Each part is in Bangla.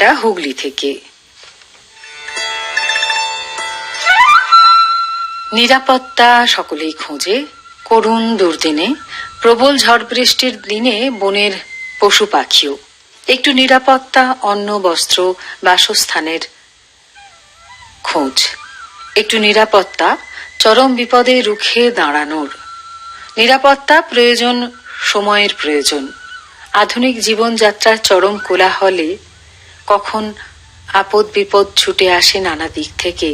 জলাঘাটা হুগলি থেকে। নিরাপত্তা সকলেই খোঁজে, করুণ দুর্দিনে, প্রবল ঝড় বৃষ্টির দিনে বনের পশু পাখিও। একটু নিরাপত্তা, অন্ন, বস্ত্র, বাসস্থানের খোঁজ। একটু নিরাপত্তা, চরম বিপদে রুখে দাঁড়ানোর। নিরাপত্তা প্রয়োজন, সময়ের প্রয়োজন। আধুনিক জীবনযাত্রার চরম কোলাহলে কখন আপদ বিপদ ছুটে আসে নানা দিক থেকে।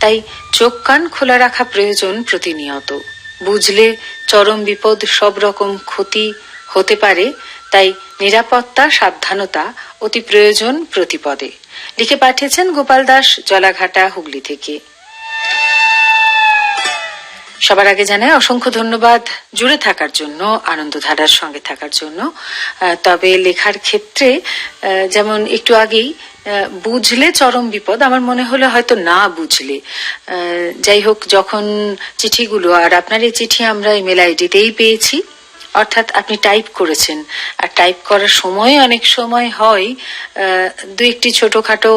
তাই চোখ কান খোলা রাখা প্রয়োজন প্রতিনিয়ত। বুঝলে চরম বিপদ সব রকম ক্ষতি হতে পারে, তাই নিরাপত্তা, সাবধানতা অতি প্রয়োজন প্রতিপদে। লিখে পাঠিয়েছেন গোপাল দাস, জলাঘাটা, হুগলি থেকে। সবার আগে জানাই অসংখ্য ধন্যবাদ জুড়ে থাকার জন্য, আনন্দধারার সঙ্গে থাকার জন্য। তবে লেখার ক্ষেত্রে যেমন একটু আগেই বুঝলে চরম বিপদ, আমার মনে হলো হয়তো না বুঝলে। যাই হোক, যখন চিঠিগুলো, আর আপনার এই চিঠি আমরা ইমেল আইডিতেই পেয়েছি, অর্থাৎ আপনি টাইপ করেছেন। আর টাইপ করার সময় অনেক সময় হয় দু একটি ছোটখাটো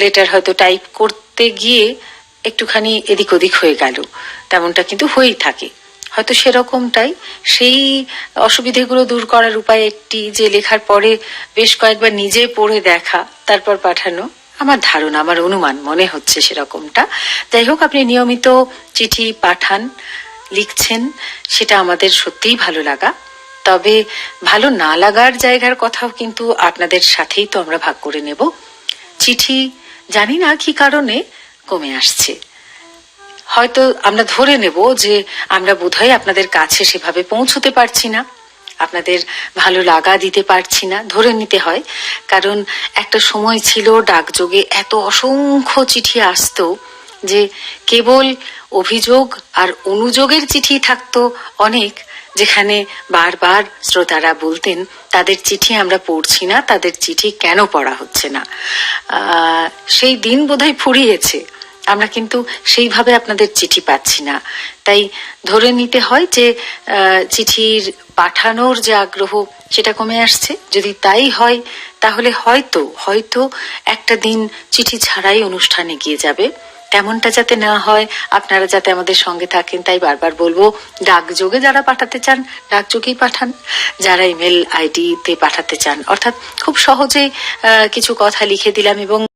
লেটার হয়তো টাইপ করতে গিয়ে একটুখানি এদিক ওদিক হয়ে গেল। তেমনটা কিন্তু হয়েই থাকে। হয়তো সেরকমটাই। সেই অসুবিধেগুলো দূর করার উপায় একটি যে লেখার পরে বেশ কয়েকবার নিজে পড়ে দেখা, তারপর পাঠানো, আমার ধারণা, আমার অনুমান মনে হচ্ছে সেরকমটা। যাই হোক, আপনি নিয়মিত চিঠি পাঠান, লিখছেন, সেটা আমাদের সত্যিই ভালো লাগা। তবে ভালো না লাগার জায়গার কথাও কিন্তু আপনাদের সাথেই তো আমরা ভাগ করে নেব। চিঠি জানি না কি কারণে কমে আসছে। হয়তো আমরা ধরে নেব যে আমরা বোধহয় আপনাদের কাছে সেভাবে পৌঁছতে পারছি না, আপনাদের ভালো লাগা দিতে পারছি না, ধরে নিতে হয়। কারণ একটা সময় ছিল ডাকযোগে এত অসংখ্য চিঠি আসতো যে কেবল অভিযোগ আর অনুযোগের চিঠি থাকতো অনেক, যেখানে বারবার শ্রোতারা বলতেন, তাদের চিঠি আমরা পড়ছি না, তাদের চিঠি কেন পড়া হচ্ছে না? সেই দিন বোধহয় ফুরিয়েছে। আমরা কিন্তু সেইভাবে আপনাদের চিঠি পাচ্ছি না। তাই ধরে নিতে হয় যে চিঠির পাঠানোর যে আগ্রহ সেটা কমে আসছে। যদি তাই হয় তাহলে হয়তো হয়তো একটা দিন চিঠি ছাড়াই অনুষ্ঠানে গিয়ে যাবে। তেমনটা যাতে না হয় আপনারা যাতে আমাদের সঙ্গে থাকেন তাই বারবার বলব ডাকযোগে যারা পাঠাতে চান ডাকযোগেই পাঠান। যারা ইমেল আইডিতে পাঠাতে চান অর্থাৎ খুব সহজেই আহ, কিছু কথা লিখে দিলাম এবং